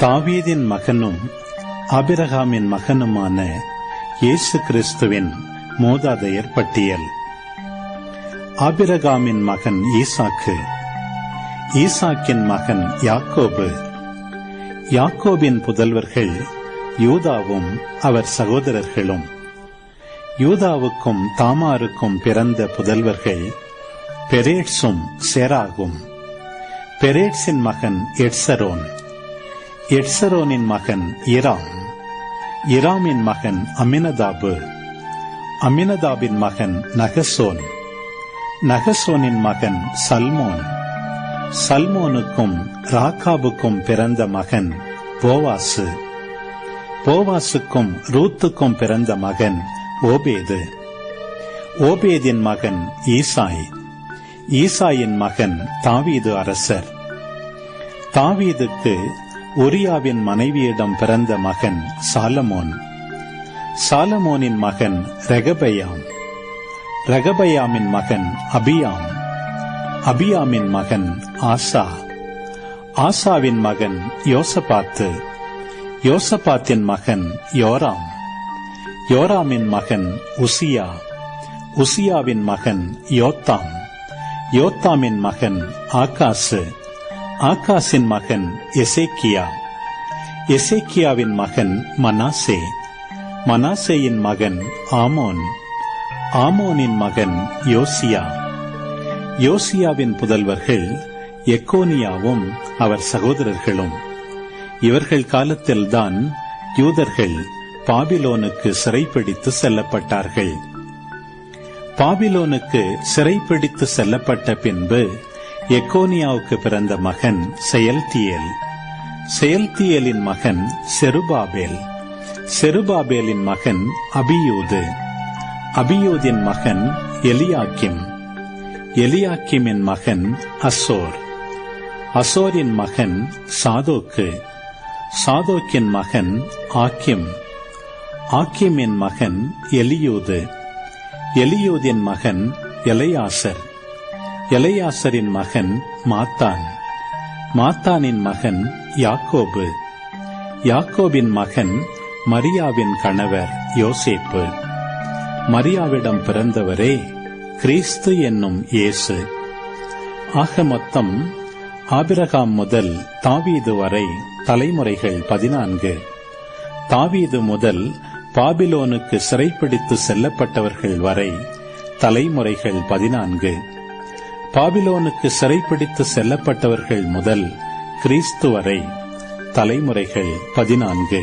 தாவீதின் மகனும் அபிரகாமின் மகனுமான இயேசு கிறிஸ்துவின் மூதாதையர் பட்டியல். ஆபிரகாமின் மகன் ஈசாக்கு ஈசாக்கின் மகன் யாக்கோபு. யாக்கோபின் புதல்வர்கள் யூதாவும் அவர் சகோதரர்களும். யூதாவுக்கும் தாமாருக்கும் பிறந்த புதல்வர்கள் பெரேட்ஸும் சேராகும். பெரேட்ஸின் மகன் எட்சரோன். எட்சரோனின் மகன் இராம். இராமின் மகன் அமினதாபு. அமினதாபின் மகன் நகசோன். நகசோனின் மகன் சல்மோன். சல்மோனுக்கும் ராக்காபுக்கும் பிறந்த மகன் போவாசு. போவாசுக்கும் ரூத்துக்கும் பிறந்த மகன் ஓபேது. ஓபேதின் மகன் ஈசாய். ஈசாயின் மகன் தாவீது அரசர். தாவீதுக்கு உரியாவின் மனைவியிடம் பிறந்த மகன் சாலமோன். சாலமோனின் மகன் ரெகபயாம். ரகபயாமின் மகன் அபியாம். அபியாமின் மகன் ஆசா. ஆசாவின் மகன் யோசபாத்து. யோசபாத்தின் மகன் யோராம். யோராமின் மகன் உசியா. உசியாவின் மகன் யோத்தாம். யோத்தாமின் மகன் ஆகாசு. ஆகாசின் மகன் எசேக்கியா. எசேக்கியாவின் மகன் மனாசே. மனாசேயின் மகன் ஆமோன். ஆமோனின் மகன் யோசியா. யோசியாவின் புதல்வர்கள் எக்கோனியாவும் அவர் சகோதரர்களும். இவர்கள் காலத்தில்தான் யூதர்கள் பாபிலோனுக்கு சிறைப்பிடித்து செல்லப்பட்டார்கள். பாபிலோனுக்கு சிறைப்பிடித்து செல்லப்பட்ட பின்பு எக்கோனியாவுக்கு பிறந்த மகன் செயல்தியேல். செயல்தியேலின் மகன் செருபாபேல். செருபாபேலின் மகன் அபியூது. அபியூதின் மகன் எலியாக்கிம். எலியாக்கிமின் மகன் அசோர். அசோரின் மகன் சாதோக்கு. சாதோக்கின் மகன் ஆக்கிம். ஆக்கிமின் மகன் எலியூது. எலியூதின் மகன் எலையாசர். எலையாசரின் மகன் மாத்தான். மாத்தானின் மகன் யாக்கோபு. யாக்கோபின் மகன் மரியாவின் கணவர் யோசேப்பு. மரியாவிடம் பிறந்தவரே கிறிஸ்து என்னும் இயேசு. ஆக மொத்தம் ஆபிரகாம் முதல் தாவீது வரை தலைமுறைகள் பதினான்கு. தாவீது முதல் பாபிலோனுக்கு சிறைப்பிடித்து செல்லப்பட்டவர்கள் வரை தலைமுறைகள் பதினான்கு. பாபிலோனுக்கு சிறைப்பிடித்து செல்லப்பட்டவர்கள் முதல் கிறிஸ்து வரை. தலைமுறைகள் பதினான்கு.